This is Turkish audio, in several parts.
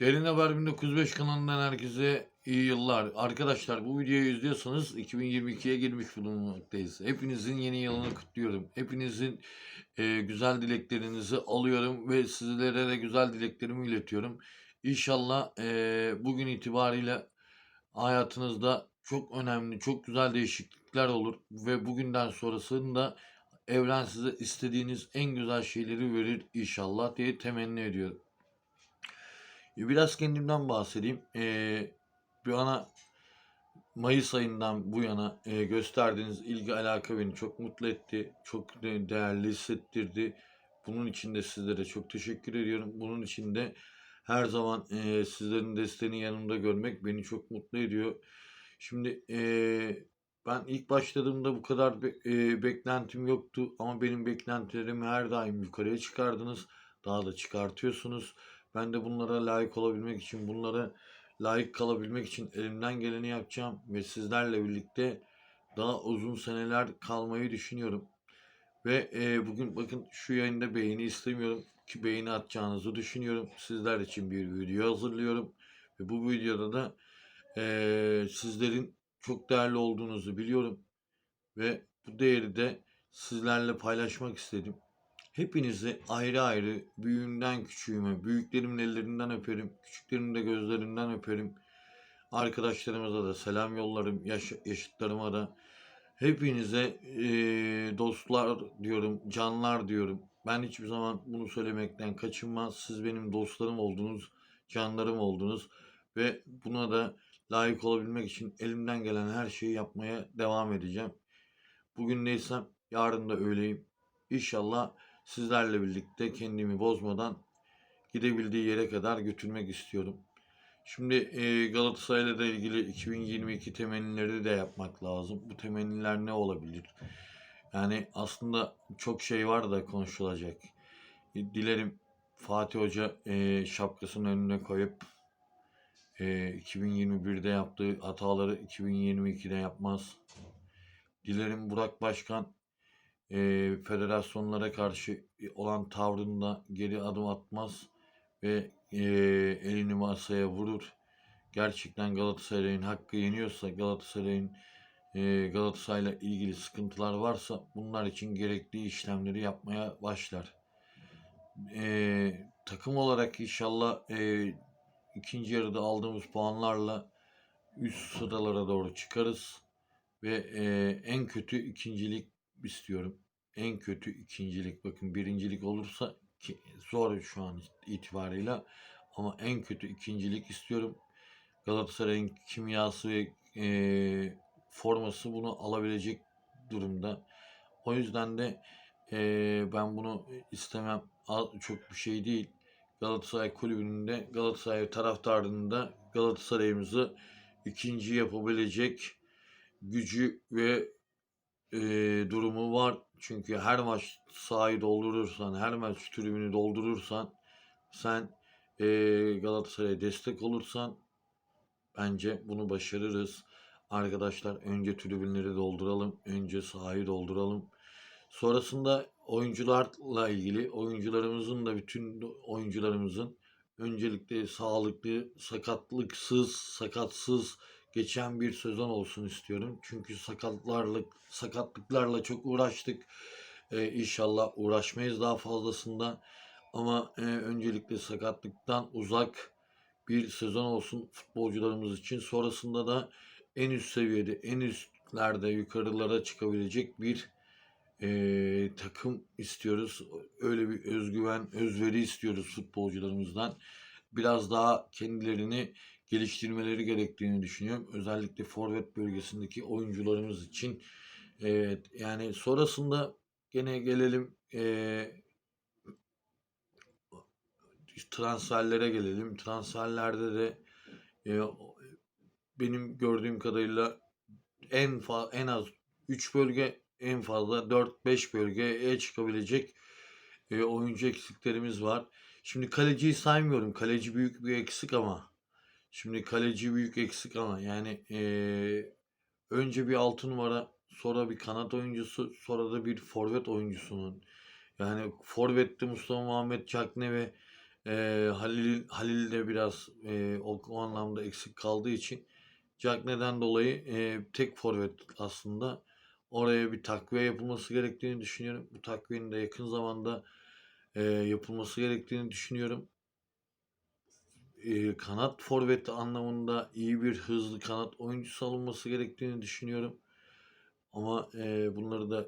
Derin Haber 1905 kanalından herkese iyi yıllar. Arkadaşlar bu videoyu izliyorsanız 2022'ye girmiş bulunmaktayız. Hepinizin yeni yılını kutluyorum. Hepinizin e, güzel dileklerinizi alıyorum ve sizlere de güzel dileklerimi iletiyorum. İnşallah e, bugün itibariyle hayatınızda çok önemli, çok güzel değişiklikler olur ve bugünden sonrasında evren size istediğiniz en güzel şeyleri verir inşallah diye temenni ediyorum. Biraz kendimden bahsedeyim. Ee, bir ana Mayıs ayından bu yana e, gösterdiğiniz ilgi alaka beni çok mutlu etti. Çok de- değerli hissettirdi. Bunun için de sizlere çok teşekkür ediyorum. Bunun için de her zaman e, sizlerin desteğini yanımda görmek beni çok mutlu ediyor. Şimdi e, ben ilk başladığımda bu kadar be- e, beklentim yoktu ama benim beklentilerimi her daim yukarıya çıkardınız. Daha da çıkartıyorsunuz. Ben de bunlara layık olabilmek için, bunlara layık kalabilmek için elimden geleni yapacağım ve sizlerle birlikte daha uzun seneler kalmayı düşünüyorum. Ve e, bugün bakın şu yayında beğeni istemiyorum ki beğeni atacağınızı düşünüyorum. Sizler için bir video hazırlıyorum ve bu videoda da e, sizlerin çok değerli olduğunuzu biliyorum ve bu değeri de sizlerle paylaşmak istedim. Hepinizi ayrı ayrı büyüğümden küçüğüme, büyüklerimin ellerinden öperim, küçüklerimin de gözlerinden öperim. Arkadaşlarımıza da selam yollarım, yaş, yaşıtlarıma da. Hepinize eee, dostlar diyorum, canlar diyorum. Ben hiçbir zaman bunu söylemekten kaçınmaz. Siz benim dostlarım oldunuz, canlarım oldunuz. Ve buna da layık olabilmek için elimden gelen her şeyi yapmaya devam edeceğim. Bugün neysem yarın da öyleyim. İnşallah sizlerle birlikte kendimi bozmadan gidebildiği yere kadar götürmek istiyorum. Şimdi e, Galatasaray'la da ilgili 2022 temennileri de yapmak lazım. Bu temenniler ne olabilir? Yani aslında çok şey var da konuşulacak. E, Dilerim Fatih Hoca e, şapkasının önüne koyup e, 2021'de yaptığı hataları 2022'de yapmaz. Dilerim Burak Başkan e, federasyonlara karşı olan tavrında geri adım atmaz ve e, elini masaya vurur. Gerçekten Galatasaray'ın hakkı yeniyorsa, Galatasaray'ın e, Galatasaray'la ilgili sıkıntılar varsa bunlar için gerekli işlemleri yapmaya başlar. E, takım olarak inşallah e, ikinci yarıda aldığımız puanlarla üst sıralara doğru çıkarız ve e, en kötü ikincilik istiyorum. En kötü ikincilik. Bakın birincilik olursa ki zor şu an itibarıyla ama en kötü ikincilik istiyorum. Galatasaray'ın kimyası ve e, forması bunu alabilecek durumda. O yüzden de e, ben bunu istemem. Çok bir şey değil. Galatasaray kulübünün de Galatasaray taraftarının da Galatasaray'ımızı ikinci yapabilecek gücü ve e, durumu var. Çünkü her maç sahayı doldurursan, her maç tribünü doldurursan, sen e, Galatasaray'a destek olursan bence bunu başarırız. Arkadaşlar önce tribünleri dolduralım, önce sahayı dolduralım. Sonrasında oyuncularla ilgili oyuncularımızın da bütün oyuncularımızın öncelikle sağlıklı, sakatlıksız, sakatsız geçen bir sezon olsun istiyorum. Çünkü sakatlarla sakatlıklarla çok uğraştık. Ee, inşallah uğraşmayız daha fazlasında. Ama e, öncelikle sakatlıktan uzak bir sezon olsun futbolcularımız için. Sonrasında da en üst seviyede, en üstlerde, yukarılara çıkabilecek bir e, takım istiyoruz. Öyle bir özgüven, özveri istiyoruz futbolcularımızdan. Biraz daha kendilerini geliştirmeleri gerektiğini düşünüyorum. Özellikle forvet bölgesindeki oyuncularımız için. Evet, yani sonrasında gene gelelim e, transferlere gelelim. Transferlerde de e, benim gördüğüm kadarıyla en fa en az 3 bölge en fazla 4-5 bölgeye çıkabilecek e, oyuncu eksiklerimiz var. Şimdi kaleciyi saymıyorum. Kaleci büyük bir eksik ama şimdi kaleci büyük eksik ama yani e, önce bir 6 numara sonra bir kanat oyuncusu sonra da bir forvet oyuncusunun yani forvette Mustafa Muhammed Çakne ve Eee Halil Halil de biraz eee, o, o anlamda eksik kaldığı için Cagney'den dolayı eee, tek forvet aslında. Oraya bir takviye yapılması gerektiğini düşünüyorum. Bu takviyenin de yakın zamanda eee, yapılması gerektiğini düşünüyorum. Eee, kanat forveti anlamında iyi bir hızlı kanat oyuncusu alınması gerektiğini düşünüyorum. Ama eee, bunları da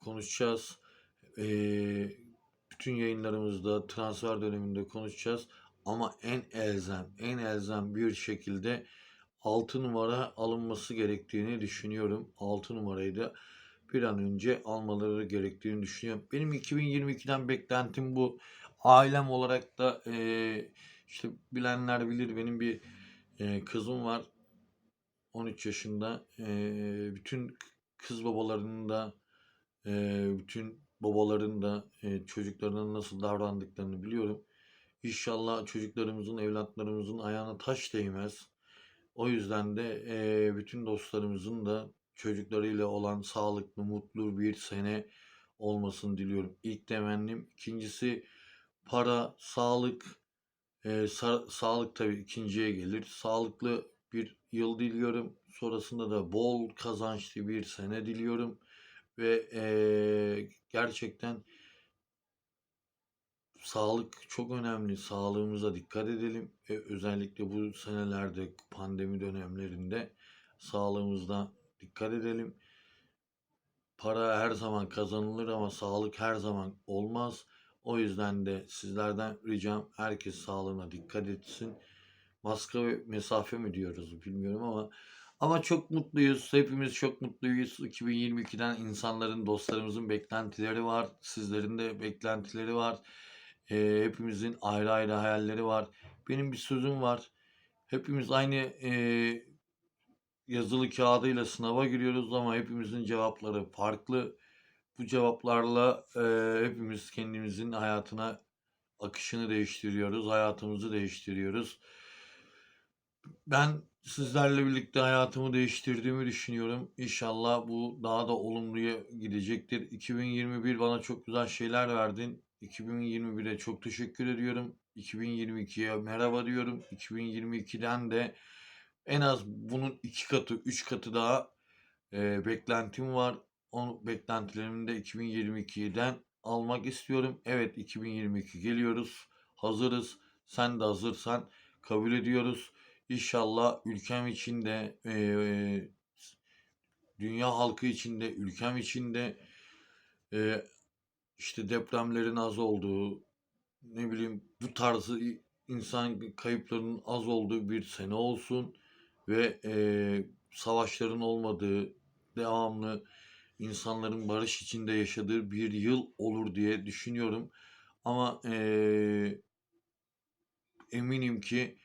konuşacağız. Eee, bütün yayınlarımızda transfer döneminde konuşacağız. Ama en elzem, en elzem bir şekilde 6 numara alınması gerektiğini düşünüyorum. 6 numarayı da bir an önce almaları gerektiğini düşünüyorum. Benim 2022'den beklentim bu. Ailem olarak da eee, işte bilenler bilir benim bir eee, kızım var. 13 yaşında. Eee, bütün kız babalarının da eee, bütün babaların da eee, çocuklarına nasıl davrandıklarını biliyorum. İnşallah çocuklarımızın, evlatlarımızın ayağına taş değmez. O yüzden de eee, bütün dostlarımızın da çocuklarıyla olan sağlıklı, mutlu bir sene olmasını diliyorum. İlk temennim. İkincisi para, sağlık. Eee, sa- sağlık tabii ikinciye gelir. Sağlıklı bir yıl diliyorum. Sonrasında da bol kazançlı bir sene diliyorum. Ve eee, gerçekten sağlık çok önemli. Sağlığımıza dikkat edelim. Ve özellikle bu senelerde pandemi dönemlerinde sağlığımızda dikkat edelim. Para her zaman kazanılır ama sağlık her zaman olmaz. O yüzden de sizlerden ricam herkes sağlığına dikkat etsin. Maske ve mesafe mi diyoruz bilmiyorum ama ama çok mutluyuz. Hepimiz çok mutluyuz. 2022'den insanların, dostlarımızın beklentileri var. Sizlerin de beklentileri var. Eee, hepimizin ayrı ayrı hayalleri var. Benim bir sözüm var. Hepimiz aynı eee, yazılı kağıdıyla sınava giriyoruz ama hepimizin cevapları farklı. Bu cevaplarla eee, hepimiz kendimizin hayatına akışını değiştiriyoruz, hayatımızı değiştiriyoruz. Ben sizlerle birlikte hayatımı değiştirdiğimi düşünüyorum. İnşallah bu daha da olumluya gidecektir. 2021 bana çok güzel şeyler verdin. 2021'e çok teşekkür ediyorum. 2022'ye merhaba diyorum. 2022'den de en az bunun iki katı, üç katı daha e, beklentim var. O beklentilerimi de 2022'den almak istiyorum. Evet 2022 geliyoruz. Hazırız. Sen de hazırsan kabul ediyoruz. İnşallah ülkem için de eee, dünya halkı için de ülkem için de eee, işte depremlerin az olduğu ne bileyim bu tarzı insan kayıplarının az olduğu bir sene olsun ve eee, savaşların olmadığı devamlı insanların barış içinde yaşadığı bir yıl olur diye düşünüyorum. Ama eee, eminim ki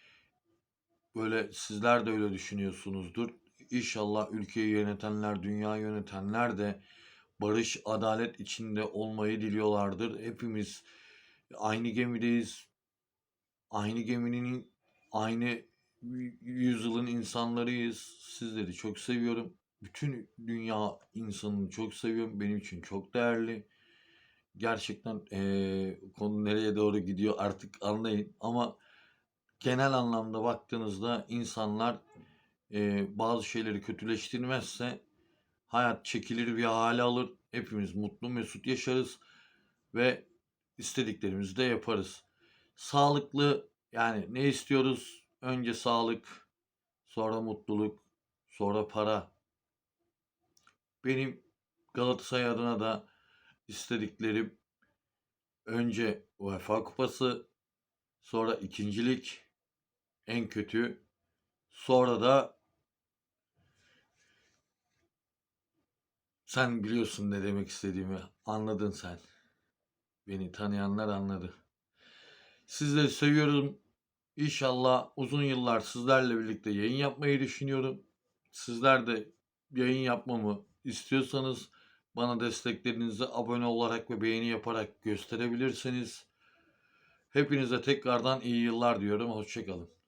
böyle sizler de öyle düşünüyorsunuzdur. İnşallah ülkeyi yönetenler, dünyayı yönetenler de barış, adalet içinde olmayı diliyorlardır. Hepimiz aynı gemideyiz. Aynı geminin aynı yüzyılın insanlarıyız. Sizleri çok seviyorum. Bütün dünya insanını çok seviyorum. Benim için çok değerli. Gerçekten eee, konu nereye doğru gidiyor artık anlayın. Ama genel anlamda baktığınızda insanlar eee, bazı şeyleri kötüleştirmezse hayat çekilir bir hale alır. Hepimiz mutlu mesut yaşarız ve istediklerimizi de yaparız. Sağlıklı yani ne istiyoruz? Önce sağlık, sonra mutluluk, sonra para. Benim Galatasaray adına da istediklerim önce UEFA Kupası, sonra ikincilik, en kötü, sonra da sen biliyorsun ne demek istediğimi. Anladın sen. Beni tanıyanlar anladı. Sizleri seviyorum. İnşallah uzun yıllar sizlerle birlikte yayın yapmayı düşünüyorum. Sizler de yayın yapmamı istiyorsanız bana desteklerinizi abone olarak ve beğeni yaparak gösterebilirsiniz. Hepinize tekrardan iyi yıllar diyorum. Hoşçakalın.